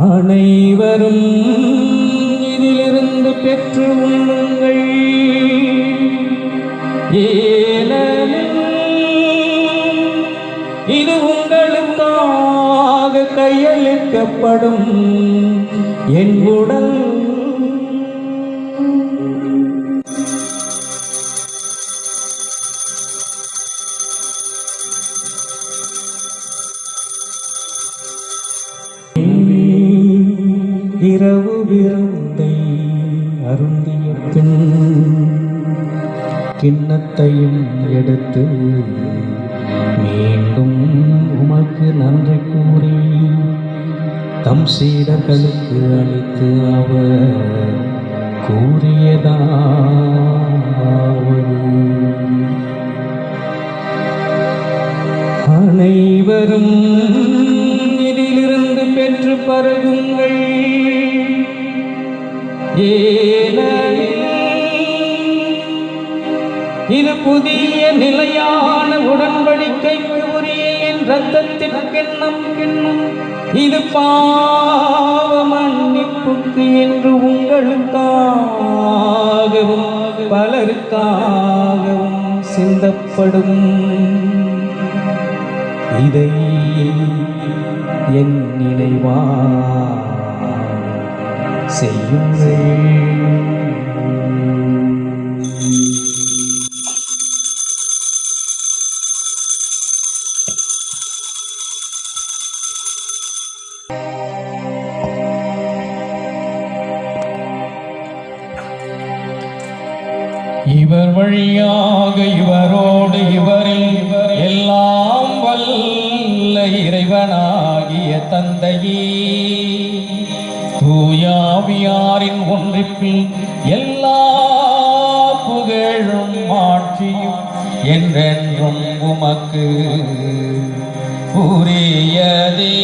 அனைவரும் இதிலிருந்து பெற்று உண்ணுங்கள். இது உங்களுக்காக கையளிக்கப்படும். என் உடல் இரவு விருந்தை அருந்திய பின் கிண்ணத்தையும் எடுத்து மீண்டும் உமக்கு நன்றி கூறி தம் சீடர்களுக்கு அளித்து அவர் கூறியதாவது அனைவரும் இதிலிருந்து பெற்று பருகும் இது புதிய நிலையான உடன்படிக்கைக்கு உரிய என் ரத்தத்திற்கென்னம் கிண்ணம். இது பாவ மன்னிப்புக்கு என்று உங்களுக்காகவும் பலருக்காகவும் சிந்தப்படும். இதை என் நினைவா செய்யுங்கள். இவர் வழியாக இவரோடு இவரில் எல்லாம் வல்ல இறைவனாகிய தந்தையே. தூயாவியாரின் ஒன்றிப்பில் எல்லா புகழும் ஆட்சியும் என்றென்றும் உமக்கு உரியதே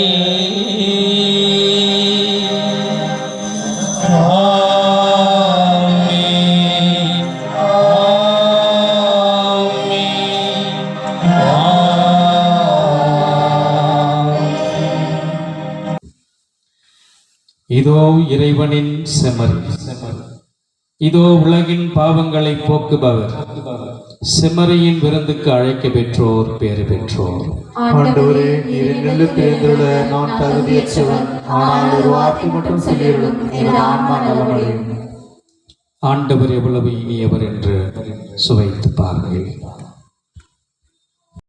இதோ இறைவனின் செமரி. இதோ உலகின் பாவங்களை போக்குபவர். செம்மறியின் விருந்துக்கு அழைக்க பெற்றோர் பேறு பெற்றோர். ஆண்டவரே நீர் நெல்லு பிறந்துள்ள நான் தகுதியற்றவன். ஆனால் ஒரு வார்த்தை மட்டும் சொல்லியுள்ளும் எனது ஆன்மா நலமடையும். ஆண்டவர் எவ்வளவு இனியவர் என்று சுவைத்து பாருங்கள்.